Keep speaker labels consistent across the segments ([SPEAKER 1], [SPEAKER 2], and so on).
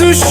[SPEAKER 1] Biz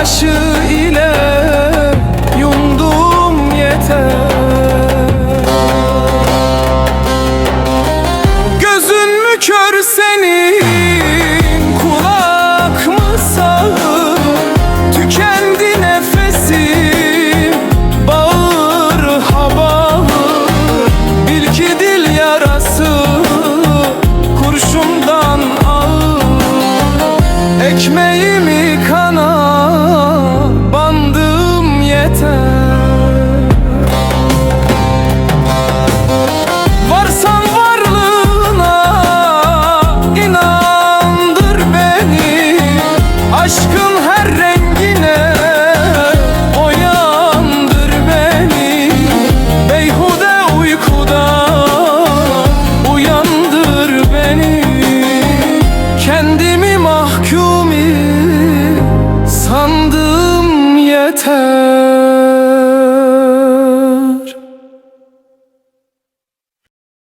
[SPEAKER 1] yaşı ile yundum yeter. Gözün mü kör senin?